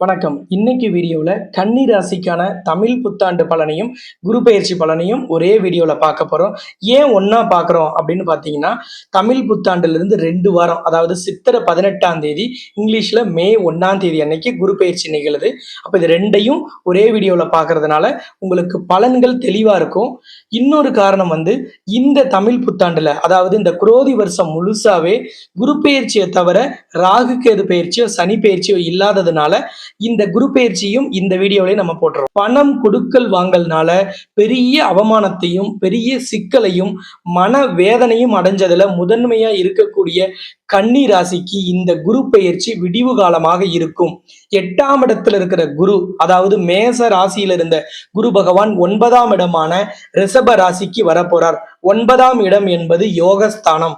வணக்கம். இன்னைக்கு வீடியோவில் கன்னி ராசிக்கான தமிழ் புத்தாண்டு பலனையும் குரு பயிற்சி பலனையும் ஒரே வீடியோவில் பார்க்க போகிறோம் ஏன் ஒன்றா பார்க்குறோம் அப்படின்னு பார்த்தீங்கன்னா தமிழ் புத்தாண்டுலேருந்து ரெண்டு வாரம் அதாவது சித்திரை பதினெட்டாம் தேதி இங்கிலீஷில் மே ஒன்றாம் தேதி அன்னைக்கு குரு பயிற்சி நிகழுது. அப்போ இது ரெண்டையும் ஒரே வீடியோவில் பார்க்கறதுனால உங்களுக்கு பலன்கள் தெளிவாக இருக்கும். இன்னொரு காரணம் வந்து இந்த தமிழ் புத்தாண்டில் அதாவது இந்த குரோதி வருஷம் முழுசாவே குரு பயிற்சியை தவிர ராகு கேது பயிற்சியோ சனி பயிற்சியோ இல்லாததுனால இந்த குரு பயிற்சியும் இந்த வீடியோவிலே நம்ம போட்டுறோம். பணம் கொடுக்கல் வாங்கல்னால பெரிய அவமானத்தையும் பெரிய சிக்கலையும் மன வேதனையும் அடைஞ்சதுல முதன்மையா இருக்கக்கூடிய கன்னி ராசிக்கு இந்த குரு பெயர்ச்சி விடிவு காலமாக இருக்கும். எட்டாம் இடத்துல இருக்கிற குரு அதாவது மேச ராசியில இருந்த குரு பகவான் ஒன்பதாம் இடமான ரிஷப ராசிக்கு வரப்போறார். ஒன்பதாம் இடம் என்பது யோகஸ்தானம்.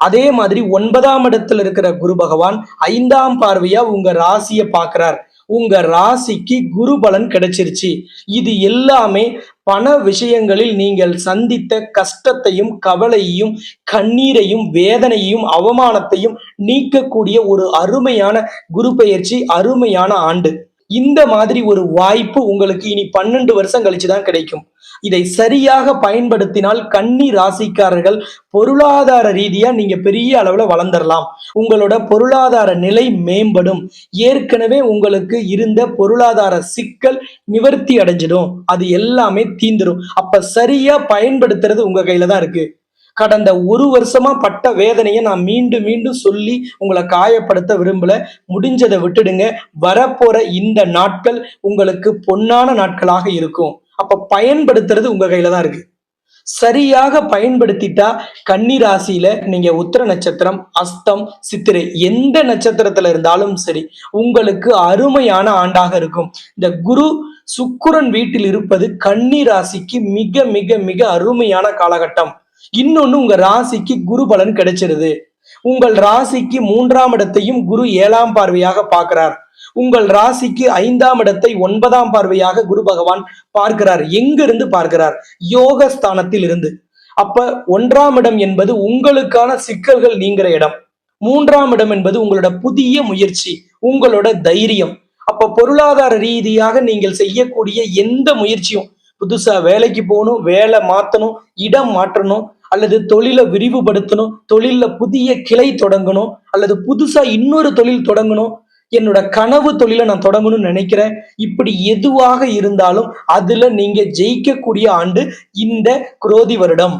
அதே மாதிரி ஒன்பதாம் இடத்துல இருக்கிற குரு பகவான் ஐந்தாம் பார்வையா உங்க ராசியை பார்க்கிறார். உங்க ராசிக்கு குரு பலன் கிடைச்சிருச்சு. இது எல்லாமே பண விஷயங்களில் நீங்கள் சந்தித்த கஷ்டத்தையும் கவலையையும் கண்ணீரையும் வேதனையும் அவமானத்தையும் நீக்கக்கூடிய ஒரு அருமையான குரு பயிற்சி அருமையான ஆண்டு. இந்த மாதிரி ஒரு வாய்ப்பு உங்களுக்கு இனி பன்னெண்டு வருஷம் கழிச்சு தான் கிடைக்கும். இதை சரியாக பயன்படுத்தினால் கன்னி ராசிக்காரர்கள் பொருளாதார ரீதியா நீங்க பெரிய அளவுல வளர்ந்துடலாம் உங்களோட பொருளாதார நிலை மேம்படும். ஏற்கனவே உங்களுக்கு இருந்த பொருளாதார சிக்கல் நிவர்த்தி அடைஞ்சிடும். அது எல்லாமே தீந்துடும் அப்ப சரியா பயன்படுத்துறது உங்க கையில தான் இருக்கு. கடந்த ஒரு வருஷமா பட்ட வேதனையை நான் மீண்டும் மீண்டும் சொல்லி உங்களை காயப்படுத்த விரும்பல. முடிஞ்சதை விட்டுடுங்க. வரப்போற இந்த நாட்கள் உங்களுக்கு பொன்னான நாட்களாக இருக்கும். அப்ப பயன்படுத்துறது உங்க கையில தான் இருக்கு. சரியாக பயன்படுத்திட்டா கன்னி ராசியில நீங்க உத்தர நட்சத்திரம் அஸ்தம் சித்திரை எந்த நட்சத்திரத்துல இருந்தாலும் சரி உங்களுக்கு அருமையான ஆண்டாக இருக்கும். இந்த குரு சுக்குரன் வீட்டில் இருப்பது கன்னி ராசிக்கு மிக மிக மிக அருமையான காலகட்டம். இன்னொன்னு உங்க ராசிக்கு குரு பலன் கிடைச்சிருது. உங்கள் ராசிக்கு மூன்றாம் இடத்தையும் குரு ஏழாம் பார்வையாக பார்க்கிறார். உங்கள் ராசிக்கு ஐந்தாம் இடத்தை ஒன்பதாம் பார்வையாக குரு பகவான் பார்க்கிறார். எங்கிருந்து பார்க்கிறார்? யோக ஸ்தானத்தில் இருந்து. அப்ப ஒன்றாம் இடம் என்பது உங்களுக்கான சிக்கல்கள் நீங்கிற இடம். மூன்றாம் இடம் என்பது உங்களோட புதிய முயற்சி உங்களோட தைரியம். அப்ப பொருளாதார ரீதியாக நீங்கள் செய்யக்கூடிய எந்த முயற்சியும் புதுசா வேலைக்கு போகணும் வேலை மாற்றணும் இடம் மாற்றணும் அல்லது தொழிலை விரிவுபடுத்தணும் தொழிலில் புதிய கிளை தொடங்கணும் அல்லது புதுசா இன்னொரு தொழில் தொடங்கணும். என்னோட கனவு தொழிலை நான் தொடங்கணும்னு நினைக்கிறேன். இப்படி எதுவாக இருந்தாலும் அதுல நீங்க ஜெயிக்கக்கூடிய ஆண்டு இந்த குரோதி வருடம்.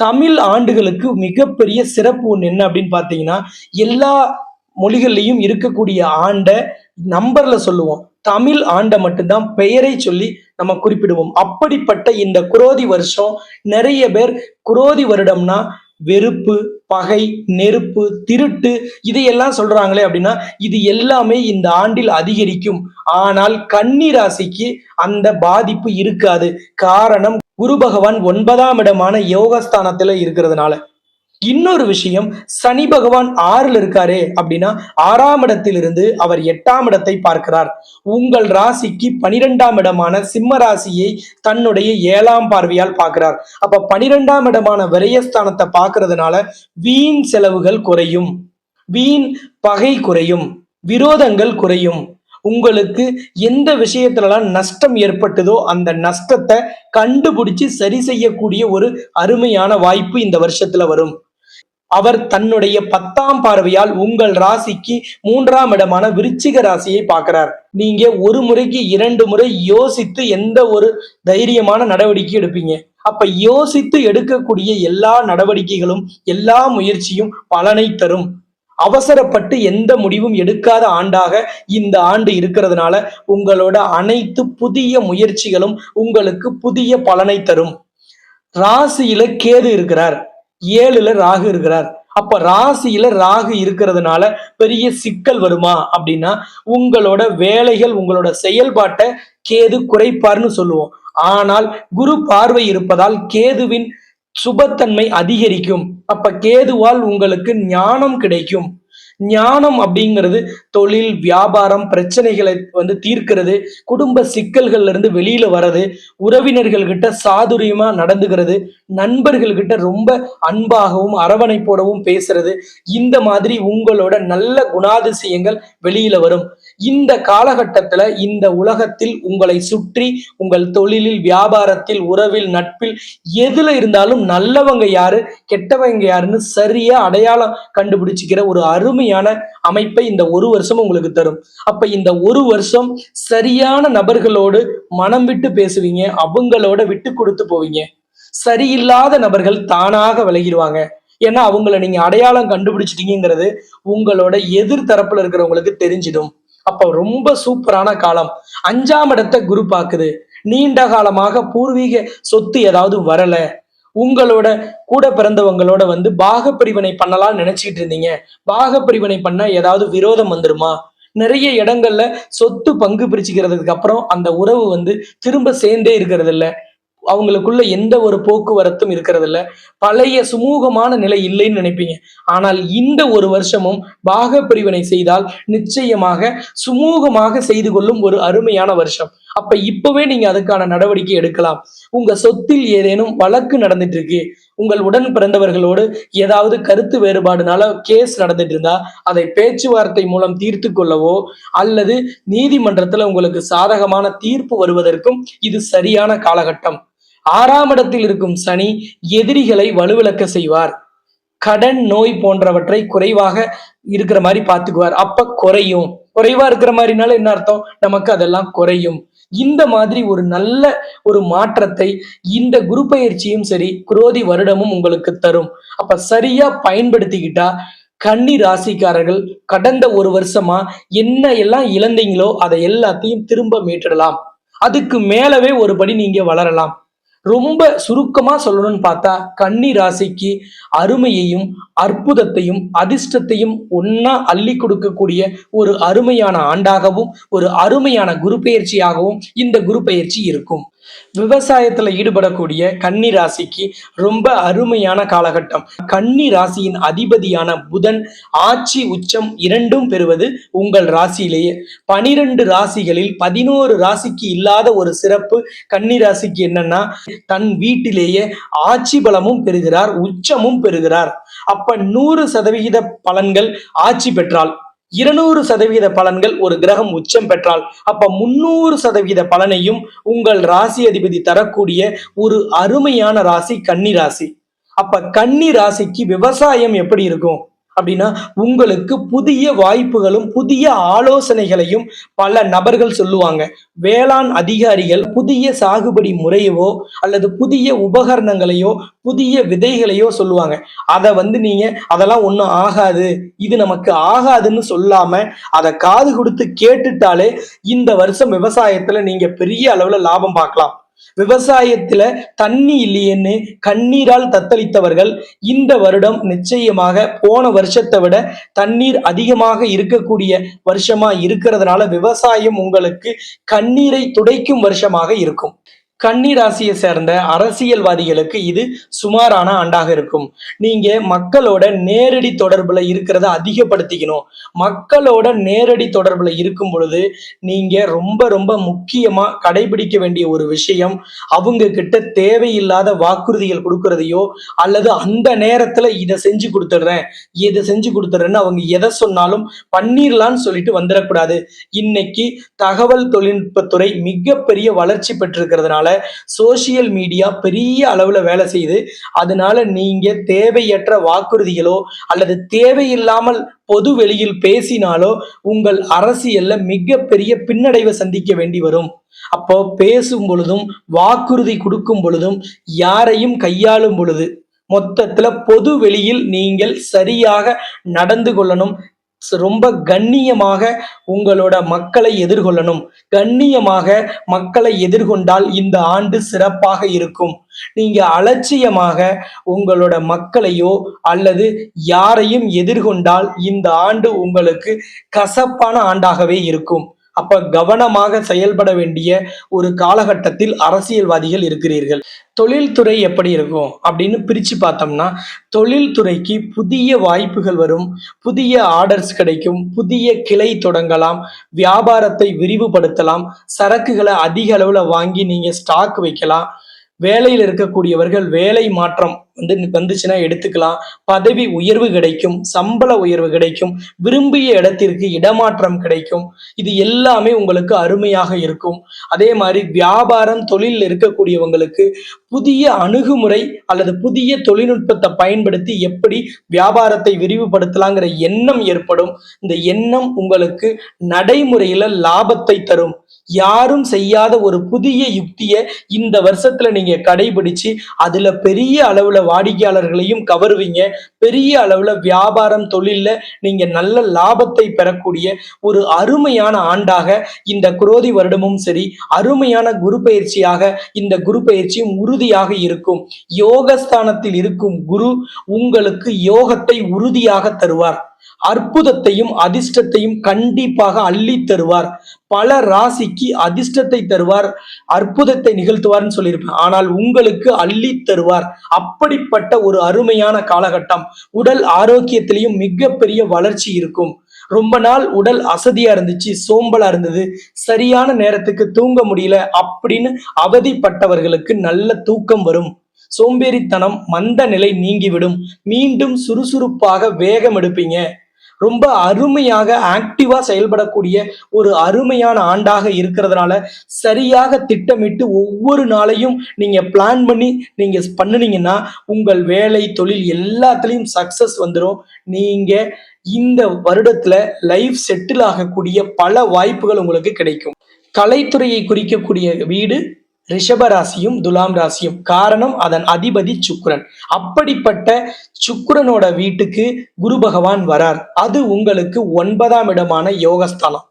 தமிழ் ஆண்டுகளுக்கு மிகப்பெரிய சிறப்பு ஒன்று என்ன அப்படின்னு பார்த்தீங்கன்னா எல்லா மொழிகள்லையும் இருக்கக்கூடிய ஆண்டை நம்பர்ல சொல்லுவோம். தமிழ் ஆண்டை மட்டும்தான் பெயரை சொல்லி நம்ம குறிப்பிடுவோம். அப்படிப்பட்ட இந்த குரோதி வருஷம் நிறைய பேர் குரோதி வருடம்னா வெறுப்பு பகை நெருப்பு திருட்டு இதையெல்லாம் சொல்றாங்களே அப்படின்னா இது எல்லாமே இந்த ஆண்டில் அதிகரிக்கும். ஆனால் கன்னி ராசிக்கு அந்த பாதிப்பு இருக்காது. காரணம் குரு பகவான் ஒன்பதாம் இடமான யோகஸ்தானத்துல இருக்கிறதுனால. இன்னொரு விஷயம் சனி பகவான் ஆறுல இருக்காரு அப்படின்னா ஆறாம் இடத்திலிருந்து அவர் எட்டாம் இடத்தை பார்க்கிறார். உங்கள் ராசிக்கு பனிரெண்டாம் இடமான சிம்ம ராசியை தன்னுடைய ஏழாம் பார்வையால் பார்க்கிறார். அப்ப பனிரெண்டாம் இடமான விரயஸ்தானத்தை பார்க்கறதுனால வீண் செலவுகள் குறையும். வீண் பகை குறையும். விரோதங்கள் குறையும். உங்களுக்கு எந்த விஷயத்துலலாம் நஷ்டம் ஏற்பட்டதோ அந்த நஷ்டத்தை கண்டுபிடிச்சு சரி செய்யக்கூடிய ஒரு அருமையான வாய்ப்பு இந்த வருஷத்துல வரும். அவர் தன்னுடைய பத்தாம் பார்வையால் உங்கள் ராசிக்கு மூன்றாம் இடமான விருச்சிக ராசியை பார்க்கிறார். நீங்க ஒரு முறைக்கு இரண்டு முறை யோசித்து எந்த ஒரு தைரியமான நடவடிக்கை எடுப்பீங்க? அப்ப யோசித்து எடுக்கக்கூடிய எல்லா நடவடிக்கைகளும் எல்லா முயற்சியும் பலனை தரும். அவசரப்பட்டு எந்த முடிவும் எடுக்காத ஆண்டாக இந்த ஆண்டு இருக்கிறதுனால உங்களோட அனைத்து புதிய முயற்சிகளும் உங்களுக்கு புதிய பலனை தரும். ராசியில கேது இருக்கிறார். ஏழுல ராகு இருக்கிறார். அப்ப ராசியில ராகு இருக்கிறதுனால பெரிய சிக்கல் வருமா? அப்படின்னா உங்களோட வேலைகள் உங்களோட செயல்பாட்டை கேது குறைப்பார்னு சொல்லுவோம். ஆனால் குரு பார்வை இருப்பதால் கேதுவின் சுபத்தன்மை அதிகரிக்கும். அப்ப கேதுவால் உங்களுக்கு ஞானம் கிடைக்கும். ஞானம் அப்படிங்கிறது தொழில் வியாபாரம் பிரச்சனைகளை வந்து தீர்க்கிறது குடும்ப சிக்கல்கள்ல இருந்து வெளியில வர்றது உறவினர்கள் கிட்ட சாதுரியமா நடந்துக்கிறது நண்பர்கள் கிட்ட ரொம்ப அன்பாகவும் அரவணைப்போடவும் பேசுறது இந்த மாதிரி உங்களோட நல்ல குணாதிசயங்கள் வெளியில வரும். இந்த காலகட்டத்துல இந்த உலகத்தில் உங்களை சுற்றி உங்கள் தொழிலில் வியாபாரத்தில் உறவில் நட்பில் எதுல இருந்தாலும் நல்லவங்க யாரு கெட்டவங்க யாருன்னு சரியா அடையாளம் கண்டுபிடிச்சிக்கிற ஒரு அருமையான அமைப்பை இந்த ஒரு வருஷம் உங்களுக்கு தரும். அப்ப இந்த ஒரு வருஷம் சரியான நபர்களோடு மனம் விட்டு பேசுவீங்க அவங்களோட விட்டு கொடுத்து போவீங்க. சரியில்லாத நபர்கள் தானாக விலகிடுவாங்க. ஏன்னா அவங்கள நீங்க அடையாளம் கண்டுபிடிச்சிட்டீங்கிறது உங்களோட எதிர் தரப்புல இருக்கிறவங்களுக்கு தெரிஞ்சிடும். அப்ப ரொம்ப சூப்பரான காலம். அஞ்சாம் இடத்தை குரு பாக்குது நீண்ட காலமாக பூர்வீக சொத்து ஏதாவது வரல. உங்களோட கூட பிறந்தவங்களோட வந்து பாக பிரிவினை பண்ணலாம்னு நினைச்சிட்டு இருந்தீங்க. பாக பிரிவினை பண்ண ஏதாவது விரோதம் வந்துருமா? நிறைய இடங்கள்ல சொத்து பங்கு பிரிச்சுக்கிறதுக்கு அப்புறம் அந்த உறவு வந்து திரும்ப சேர்ந்தே இருக்கிறது இல்லை அவங்களுக்குள்ள எந்த ஒரு போக்குவரத்தும் இருக்கிறது இல்ல பழைய சுமூகமான நிலை இல்லைன்னு நினைப்பீங்க. ஆனால் இந்த ஒரு வருஷமும் பாக பிரிவினை செய்தால் நிச்சயமாக சுமூகமாக செய்து கொள்ளும் ஒரு அருமையான வருஷம். அப்ப இப்பவே நீங்க அதுக்கான நடவடிக்கை எடுக்கலாம். உங்க சொத்தில் ஏதேனும் வழக்கு நடந்துட்டு இருக்கு உங்கள் உடன் பிறந்தவர்களோடு ஏதாவது கருத்து வேறுபாடுனால கேஸ் நடந்துட்டு இருந்தா அதை பேச்சுவார்த்தை மூலம் தீர்த்து கொள்ளவோ அல்லது நீதிமன்றத்துல உங்களுக்கு சாதகமான தீர்ப்பு வருவதற்கும் இது சரியான காலகட்டம். ஆறாம் இடத்தில் இருக்கும் சனி எதிரிகளை வலுவிழக்க செய்வார். கடன் நோய் போன்றவற்றை குறைவாக இருக்கிற மாதிரி பார்த்துக்குவார். அப்ப குறையும். குறைவா இருக்கிற மாதிரினால என்ன அர்த்தம்? நமக்கு அதெல்லாம் குறையும். இந்த மாதிரி ஒரு நல்ல ஒரு மாற்றத்தை இந்த குரு பயிற்சியும் சரி குரோதி வருடமும் உங்களுக்கு தரும். அப்ப சரியா பயன்படுத்திக்கிட்டா கன்னி ராசிக்காரர்கள் கடந்த ஒரு வருஷமா என்ன எல்லாம் இழந்தீங்களோ அதை எல்லாத்தையும் திரும்ப மீட்டிடலாம். அதுக்கு மேலவே ஒரு படி நீங்க வளரலாம். ரொம்ப சுருக்கமா சொல்லணும்னு பார்த்தா கன்னி ராசிக்கு அருமையையும் அற்புதத்தையும் அதிர்ஷ்டத்தையும் ஒன்னா அள்ளி கொடுக்கக்கூடிய ஒரு அருமையான ஆண்டாகவும் ஒரு அருமையான குரு பெயர்ச்சியாகவும் இந்த குரு பெயர்ச்சி இருக்கும். விவசாயத்துல ஈடுபடக்கூடிய கன்னி ராசிக்கு ரொம்ப அருமையான காலகட்டம். கன்னி ராசியின் அதிபதியான புதன் ஆட்சி உச்சம் இரண்டும் பெறுவது உங்கள் ராசியிலேயே. பனிரெண்டு ராசிகளில் பதினோரு ராசிக்கு இல்லாத ஒரு சிறப்பு கன்னி ராசிக்கு என்னன்னா தன் வீட்டிலேயே ஆட்சி பலமும் பெறுகிறார் உச்சமும் பெறுகிறார். அப்ப நூறு சதவிகித பலன்கள் ஆட்சி பெற்றால் இருநூறு சதவீத பலன்கள் ஒரு கிரகம் உச்சம் பெற்றால் அப்ப முன்னூறு சதவீத பலனையும் உங்கள் ராசி அதிபதி தரக்கூடிய ஒரு அருமையான ராசி கன்னி ராசி. அப்ப கன்னி ராசிக்கு விவசாயம் எப்படி இருக்கும்? அப்படின்னா உங்களுக்கு புதிய வாய்ப்புகளும் புதிய ஆலோசனைகளையும் பல நபர்கள் சொல்லுவாங்க. வேளாண் அதிகாரிகள் புதிய சாகுபடி முறையவோ அல்லது புதிய உபகரணங்களையோ புதிய விதைகளையோ சொல்லுவாங்க. அதை வந்து நீங்க அதெல்லாம் ஒன்றும் ஆகாது. இது நமக்கு ஆகாதுன்னு சொல்லாம அதை காது கொடுத்து கேட்டுட்டாலே இந்த வருஷம் விவசாயத்துல நீங்க பெரிய அளவுல லாபம் பார்க்கலாம். விவசாயத்துல தண்ணி இல்லையேன்னு கண்ணீரால் தத்தளித்தவர்கள் இந்த வருடம் நிச்சயமாக போன வருஷத்தை விட தண்ணீர் அதிகமாக இருக்கக்கூடிய வருஷமா இருக்கிறதுனால விவசாயம் உங்களுக்கு கண்ணீரை துடைக்கும் வருஷமாக இருக்கும். கன்னி ராசியை சேர்ந்த அரசியல்வாதிகளுக்கு இது சுமாரான ஆண்டாக இருக்கும். நீங்க மக்களோட நேரடி தொடர்புல இருக்கிறத அதிகப்படுத்திக்கணும். மக்களோட நேரடி தொடர்புல இருக்கும் பொழுது நீங்க ரொம்ப ரொம்ப முக்கியமா கடைபிடிக்க வேண்டிய ஒரு விஷயம் அவங்க கிட்ட தேவையில்லாத வாக்குறுதிகள் கொடுக்கறதையோ அல்லது அந்த நேரத்துல இதை செஞ்சு கொடுத்துடுறேன் இதை செஞ்சு கொடுத்துடுறேன்னு அவங்க எதை சொன்னாலும் பண்ணிடலான்னு சொல்லிட்டு வந்துடக்கூடாது. இன்னைக்கு தகவல் தொழில்நுட்பத்துறை மிகப்பெரிய வளர்ச்சி பெற்றிருக்கிறதுனால சோசியல் மீடியா பெரிய அளவுல வேலை செய்யுது. அதனால நீங்க தேவையற்ற வாக்குறுதிகளோ அல்லது தேவையில்லாமல் பொது வெளியில் பேசினாலோ உங்கள் அரசியல்ல மிகப்பெரிய பின்னடைவை சந்திக்க வேண்டி வரும். அப்போ பேசும் பொழுதும் வாக்குறுதி கொடுக்கும் பொழுதும் யாரையும் கையாளும் பொழுது மொத்தத்துல பொது வெளியில் நீங்கள் சரியாக நடந்து கொள்ளணும் ரொம்ப கண்ணியமாக உங்களோட மக்களை எதிர்கொள்ளணும். கண்ணியமாக மக்களை எதிர்கொண்டால் இந்த ஆண்டு சிறப்பாக இருக்கும். நீங்க அலட்சியமாக உங்களோட மக்களையோ அல்லது யாரையும் எதிர்கொண்டால் இந்த ஆண்டு உங்களுக்கு கசப்பான ஆண்டாகவே இருக்கும். அப்ப கவனமாக செயல்பட வேண்டிய ஒரு காலகட்டத்தில் அரசியல்வாதிகள் இருக்கிறீர்கள். தொழில்துறை எப்படி இருக்கும் அப்படின்னு பிரிச்சு பார்த்தோம்னா தொழில்துறைக்கு புதிய வாய்ப்புகள் வரும் புதிய ஆர்டர்ஸ் கிடைக்கும் புதிய கிளை தொடங்கலாம் வியாபாரத்தை விரிவுபடுத்தலாம் சரக்குகளை அதிக அளவுல வாங்கி நீங்க ஸ்டாக் வைக்கலாம். வேலையில் இருக்கக்கூடியவர்கள் வேலை மாற்றம் வந்து வந்துச்சுன்னா எடுத்துக்கலாம். பதவி உயர்வு கிடைக்கும் சம்பள உயர்வு கிடைக்கும் விரும்பிய இடத்திற்கு இடமாற்றம் கிடைக்கும். இது எல்லாமே உங்களுக்கு அருமையாக இருக்கும். அதே மாதிரி வியாபாரம் தொழிலில் இருக்கக்கூடியவங்களுக்கு புதிய அணுகுமுறை அல்லது புதிய தொழில்நுட்பத்தை பயன்படுத்தி எப்படி வியாபாரத்தை விரிவுபடுத்தலாங்கிற எண்ணம் ஏற்படும். இந்த எண்ணம் உங்களுக்கு நடைமுறையில லாபத்தை தரும். யாரும் செய்யாத ஒரு புதிய யுக்தியை இந்த வருஷத்துல நீங்க கடைபிடிச்சு அதுல பெரிய அளவுல வாடிக்கையாளர்களையும் கவருவீங்க. பெரிய அளவுல வியாபாரம் தொழில்ல நீங்க நல்ல லாபத்தை பெறக்கூடிய ஒரு அருமையான ஆண்டாக இந்த குரோதி வருடமும் சரி அருமையான குரு பயிற்சியாக இந்த குரு பயிற்சியும் உறுதியாக இருக்கும். யோகஸ்தானத்தில் இருக்கும் குரு உங்களுக்கு யோகத்தை உறுதியாக தருவார். அற்புதத்தையும் அதிர்ஷ்டத்தையும் கண்டிப்பாக அள்ளி தருவார். பல ராசிக்கு அதிர்ஷ்டத்தை தருவார் அற்புதத்தை நிகழ்த்துவார்னு சொல்லியிருப்பேன். ஆனால் உங்களுக்கு அள்ளி தருவார். அப்படிப்பட்ட ஒரு அருமையான காலகட்டம். உடல் ஆரோக்கியத்திலையும் மிகப்பெரிய வளர்ச்சி இருக்கும். ரொம்ப நாள் உடல் அசதியா இருந்துச்சு சோம்பலா இருந்தது. சரியான நேரத்துக்கு தூங்க முடியல அப்படின்னு அவதிப்பட்டவர்களுக்கு நல்ல தூக்கம் வரும். சோம்பேறித்தனம் மந்த நிலை நீங்கிவிடும். மீண்டும் சுறுசுறுப்பாக வேகம் எடுப்பீங்க. ரொம்ப அருமையாக ஆக்டிவா செயல்படக்கூடிய ஒரு அருமையான ஆண்டாக இருக்கிறதுனால சரியாக திட்டமிட்டு ஒவ்வொரு நாளையும் நீங்க பிளான் பண்ணி நீங்க பண்ணுனீங்கன்னா உங்கள் வேலை தொழில் எல்லாத்துலயும் சக்சஸ் வந்துடும் நீங்க இந்த வருடத்துல லைஃப் செட்டில் ஆகக்கூடிய பல வாய்ப்புகள் உங்களுக்கு கிடைக்கும். கலைத்துறையை குறிக்கக்கூடிய வீடு ரிஷப ராசியும் துலாம் ராசியும். காரணம் அதன் அதிபதி சுக்ரன் அப்படிப்பட்ட சுக்ரனோட வீட்டுக்கு குரு பகவான் வரார். அது உங்களுக்கு ஒன்பதாம் இடமான யோகஸ்தானம்.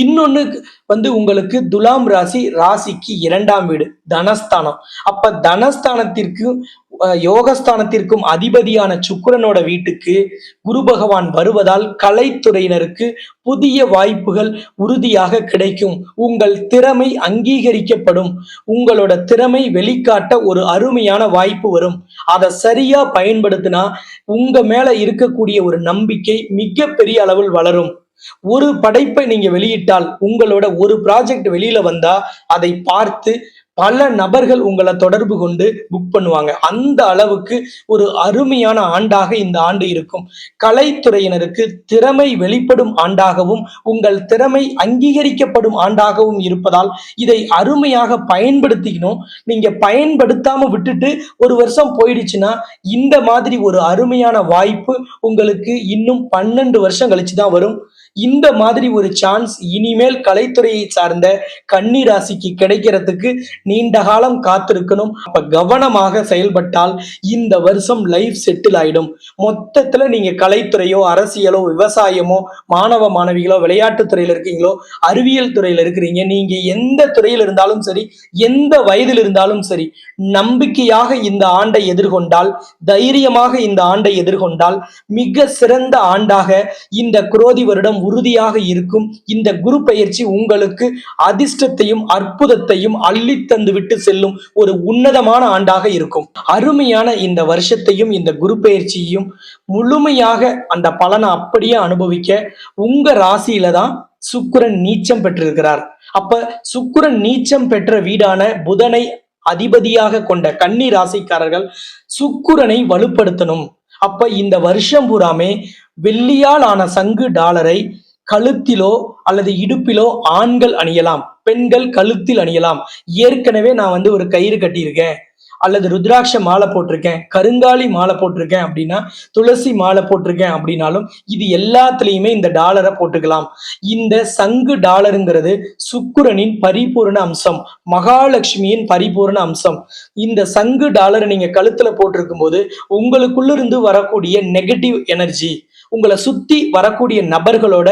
இன்னொன்னு வந்து உங்களுக்கு துலாம் ராசி ராசிக்கு இரண்டாம் வீடு தனஸ்தானம். அப்ப தனஸ்தானத்திற்கும் யோகஸ்தானத்திற்கும் அதிபதியான சுக்கரனோட வீட்டுக்கு குரு பகவான் வருவதால் கலைத்துறையினருக்கு புதிய வாய்ப்புகள் உறுதியாக கிடைக்கும். உங்கள் திறமை அங்கீகரிக்கப்படும். உங்களோட திறமை வெளிக்காட்ட ஒரு அருமையான வாய்ப்பு வரும். அதை சரியா பயன்படுத்தினா உங்க மேல இருக்கக்கூடிய ஒரு நம்பிக்கை மிகப்பெரிய அளவில் வளரும். ஒரு படைப்பை நீங்க வெளியிட்டால் உங்களோட ஒரு ப்ராஜெக்ட் வெளியில வந்தா அதை பார்த்து பல நபர்கள் உங்களை தொடர்பு கொண்டு புக் பண்ணுவாங்க. அந்த அளவுக்கு ஒரு அருமையான ஆண்டாக இந்த ஆண்டு இருக்கும். கலைத்துறையினருக்கு திறமை வெளிப்படும் ஆண்டாகவும் உங்கள் திறமை அங்கீகரிக்கப்படும் ஆண்டாகவும் இருப்பதால் இதை அருமையாக பயன்படுத்திக்கணும். நீங்க பயன்படுத்தாம விட்டுட்டு ஒரு வருஷம் போயிடுச்சுன்னா இந்த மாதிரி ஒரு அருமையான வாய்ப்பு உங்களுக்கு இன்னும் பன்னெண்டு வருஷம் கழிச்சு தான் வரும். இந்த மாதிரி ஒரு சான்ஸ் இனிமேல் கலைத்துறையை சார்ந்த கன்னி ராசிக்கு கிடைக்கிறதுக்கு நீண்ட காலம் காத்திருக்கணும். அப்ப கவனமாக செயல்பட்டால் இந்த வருஷம் லைஃப் செட்டில் ஆயிடும். மொத்தத்துல நீங்க கலைத்துறையோ அரசியலோ விவசாயமோ மாணவ மாணவிகளோ விளையாட்டுத் துறையில இருக்கீங்களோ அறிவியல் துறையில இருக்கிறீங்க நீங்க எந்த துறையில் இருந்தாலும் சரி எந்த வயதில் இருந்தாலும் சரி நம்பிக்கையாக இந்த ஆண்டை எதிர்கொண்டால் தைரியமாக இந்த ஆண்டை எதிர்கொண்டால் மிக சிறந்த ஆண்டாக இந்த குரோதி வருடம் உறுதியாக இருக்கும் இந்த குரு பயிற்சி உங்களுக்கு அதிர்ஷ்டத்தையும் அற்புதத்தையும் அள்ளித் தந்து விட்டு செல்லும் ஒரு உன்னதமான ஆண்டாக இருக்கும். அருமையான இந்த வருஷத்தையும் இந்த குரு பயிற்சியையும் முழுமையாக அந்த பலனை அப்படியே அனுபவிக்க உங்க ராசியில தான் சுக்குரன் நீச்சம் பெற்றிருக்கிறார். அப்ப சுக்குரன் நீச்சம் பெற்ற வீடான புதனை அதிபதியாக கொண்ட கன்னி ராசிக்காரர்கள் சுக்குரனை வலுப்படுத்தணும். அப்ப இந்த வருஷம் பூராமே வெள்ளியால் ஆன சங்கு டாலரை கழுத்திலோ அல்லது இடுப்பிலோ ஆண்கள் அணியலாம் பெண்கள் கழுத்தில் அணியலாம். ஏற்கனவே நான் வந்து ஒரு கயிறு கட்டியிருக்கேன். அல்லது ருத்ராட்ச மாலை போட்டிருக்கேன் கருங்காலி மாலை போட்டிருக்கேன் அப்படின்னா துளசி மாலை போட்டிருக்கேன் அப்படின்னாலும் இது எல்லாத்துலேயுமே இந்த டாலரை போட்டுக்கலாம். இந்த சங்கு டாலருங்கிறது சுக்குரனின் பரிபூரண அம்சம் மகாலட்சுமியின் பரிபூரண அம்சம். இந்த சங்கு டாலரை நீங்க கழுத்துல போட்டிருக்கும் போது உங்களுக்குள்ளிருந்து வரக்கூடிய நெகட்டிவ் எனர்ஜி உங்களை சுத்தி வரக்கூடிய நபர்களோட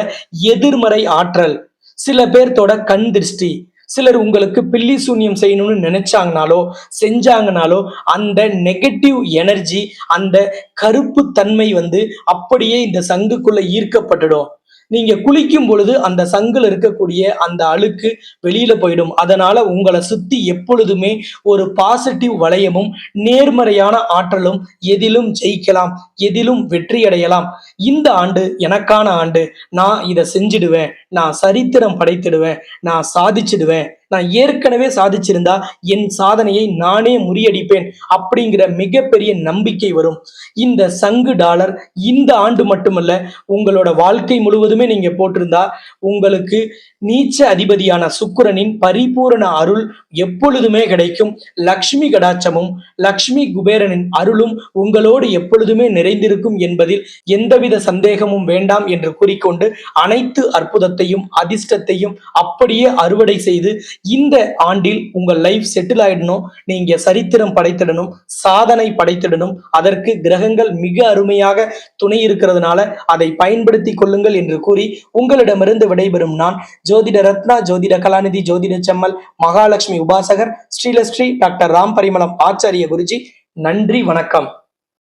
எதிர்மறை ஆற்றல் சில பேர்த்தோட கண் திருஷ்டி சிலர் உங்களுக்கு பில்லி சூன்யம் செய்யணும்னு நினைச்சாங்கனாலோ செஞ்சாங்கனாலோ அந்த நெகட்டிவ் எனர்ஜி அந்த கருப்பு தன்மை வந்து அப்படியே இந்த சங்குக்குள்ள ஈர்க்கப்பட்டுடும். நீங்க குளிக்கும் பொழுது அந்த சங்குல இருக்கக்கூடிய அந்த அழுக்கு வெளியில போயிடும். அதனால உங்களை சுத்தி எப்பொழுதுமே ஒரு பாசிட்டிவ் வளையமும் நேர்மறையான ஆற்றலும் எதிலும் ஜெயிக்கலாம் எதிலும் வெற்றி அடையலாம் இந்த ஆண்டு எனக்கான ஆண்டு நான் இதை செஞ்சிடுவேன் நான் சரித்திரம் படைத்திடுவேன் நான் சாதிச்சிடுவேன் நான் ஏற்கனவே சாதிச்சிருந்தா என் சாதனையை நானே முறியடிப்பேன் அப்படிங்கிற மிகப்பெரிய நம்பிக்கை வரும். இந்த சங்கு டாலர் இந்த ஆண்டு மட்டுமல்ல உங்களோட வாழ்க்கை முழுவதுமே நீங்க போட்டிருந்தா உங்களுக்கு நீச்ச அதிபதியான சுக்கிரனின் பரிபூரண அருள் எப்பொழுதுமே கிடைக்கும். லக்ஷ்மி கடாட்சமும் லக்ஷ்மி குபேரனின் அருளும் உங்களோடு எப்பொழுதுமே நிறைந்திருக்கும் என்பதில் எந்தவித சந்தேகமும் வேண்டாம் என்று கூறிக்கொண்டு அனைத்து அற்புதத்தையும் அதிர்ஷ்டத்தையும் அப்படியே அறுவடை செய்து இந்த ஆண்டில் உங்கள் லைஃப் செட்டில் ஆயிடணும். நீங்க சரித்திரம் படைத்திடணும் சாதனை படைத்திடணும். அதற்கு கிரகங்கள் மிக அருமையாக துணை இருக்கிறதுனால அதை பயன்படுத்தி கொள்ளுங்கள் என்று கூறி உங்களிடமிருந்து விடைபெறும் நான் ஜோதிட ரத்னா ஜோதிட கலாநிதி ஜோதிட செம்மல் மகாலட்சுமி உபாசகர் ஸ்ரீலஸ்ரீ டாக்டர் ராம் பரிமளம் ஆச்சாரிய குருஜி. நன்றி வணக்கம்.